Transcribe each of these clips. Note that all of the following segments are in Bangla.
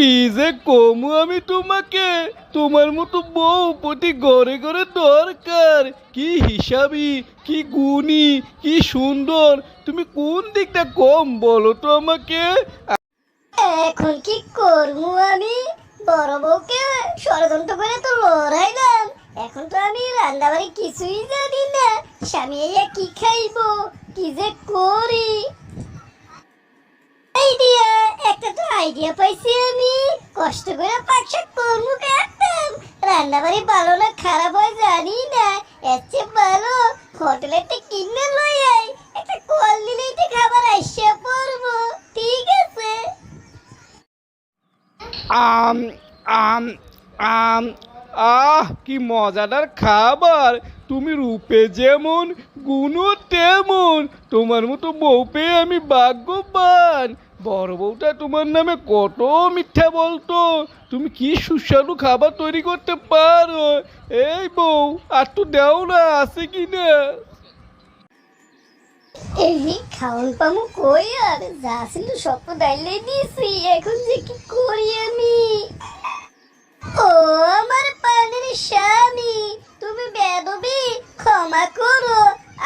কি যে কমু আমি তোমাকে? তোমার মতো বউ প্রতি ঘরে ঘরে দরকার। কি হিসাবি, কি গুণী, কি সুন্দর। তুমি কোন দিকটা কম বলো তো আমাকে? এখন কি করব আমি? বড় বউকে ষড়যন্ত্র করে তো লড়াইলাম এখন তো আমি রান্নাবাড়ি কিছুই জানি না। স্বামী কি খাইবো? কি যে করি আইডিয়া একটা তো আইডিয়া পাইছি আমি। কষ্ট করে পাক শাক করব কাটতাম রান্নাবাড়ি ভালো না, খারাপ হয় জানি না। এর চেয়ে ভালো হোটেলেতে কিনে লই আই একটা কল দিলেই তো খাবার আইসা পড়ব। ঠিক আছে। আম আম আম, আহ, কি মজাদার খাবার। তুমি রূপে যেমন, গুণও তেমন। তোমার মতো বউ পেয়ে আমি ভাগ্যবান। বড় বউটা তোমার নামে কত মিথ্যা বলতো। তুমি কি সুস্বাদু খাবার তৈরি করতে পারো? এই বউ, আর তো দেও না, আছে কি না এই খাওন পামু কই আর? যা ছিল সব দাইলে দিছি এখন যে কি করি আমি? ও আমার পানির স্বামী, তুমি বেদবি, ক্ষমা করো।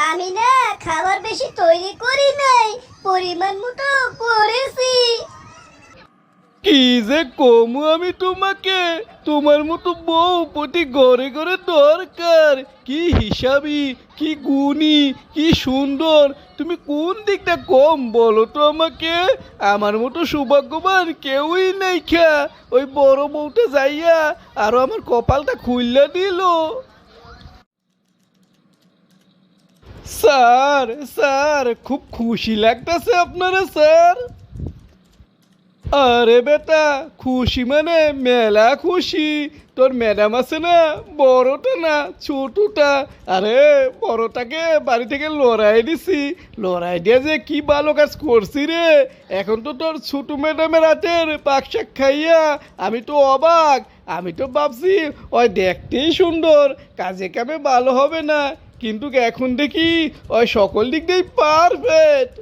আমি না খাবার বেশি তৈরি করি নাই পরিমাণ মতো করেছি। কি যে কমু আমি তোমাকে? তোমার মতো বউ প্রতি ঘরে ঘরে দরকার। কি হিসাবি, কি গুণী, কি সুন্দর। তুমি কোন দিকটা কম বলো তো আমাকে? আমার মতো সৌভাগ্যবান কেউই নাই খা। ওই বড় বউটা যাইয়া আরও আমার কপালটা খুললা দিল। স্যার স্যার, খুব খুশি লাগতেছে আপনারা, স্যার। আরে বেটা, খুশি মানে মেলা খুশি। তোর ম্যাডাম আছে না, বড়টা না, ছোটটা। আরে, বড়টাকে বাড়ি থেকে লড়াই দিছি। লড়াই দিয়ে যে কি ভালো কাজ করছি রে। এখন তো তোর ছোট ম্যাডামের হাতের পাক শাক খাইয়া আমি তো অবাক। আমি তো ভাবছি, ওই দেখতেই সুন্দর, কাজে কামে ভালো হবে না। কিন্তু এখন দেখি ওই সকল দিক দিয়েই পারফেক্ট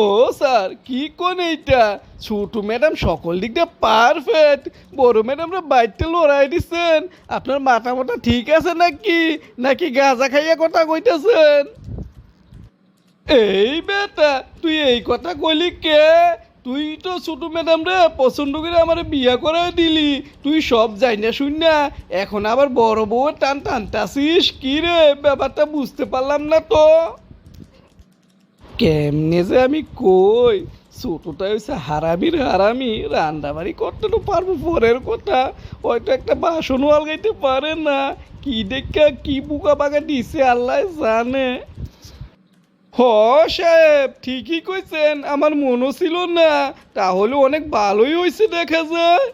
ও, স্যার, কি কোন এইটা? ছোট ম্যাডাম সকল দিক দিয়ে পারফেক্ট বড় ম্যাডামরা বাইরটা লড়াই দিচ্ছেন। আপনার মাথা মাথা ঠিক আছে নাকি? নাকি গাঁজা খাইয়া কথা কইতেছেন? এই বেটা, তুই এই কথা কইলি কে? তুই তো ছোট ম্যাডাম রে, পছন্দ করে আমার বিয়া করাই দিলি। তুই সব যাই না শুন না এখন আবার বড় বউ টান টানতাছিস কি রে? ব্যাপারটা বুঝতে পারলাম না তো। কেমনে যে আমি কই ছোটটা হয়েছে হারামির হারামি, রান্নাবাড়ি করতে তো পারব পরের কথা, হয়তো একটা বাসনও আলগাইতে পারে না। কি দেখা কি বুকা বাগা দিছে, আল্লাহ জানে। হ, সাহেব, ঠিকই কইছেন, আমার মনও ছিল না। তাহলে অনেক ভালোই হয়েছে দেখা যায়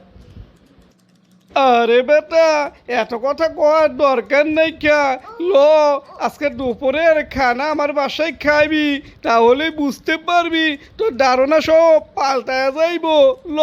আরে বেটা, এত কথা কওয়ার দরকার নেই কা? ল, আজকে দুপুরের খানা আমার বাসায় খাইবি তাহলে বুঝতে পারবি, তোর ধারণা সব পাল্টায় যাইব। ল।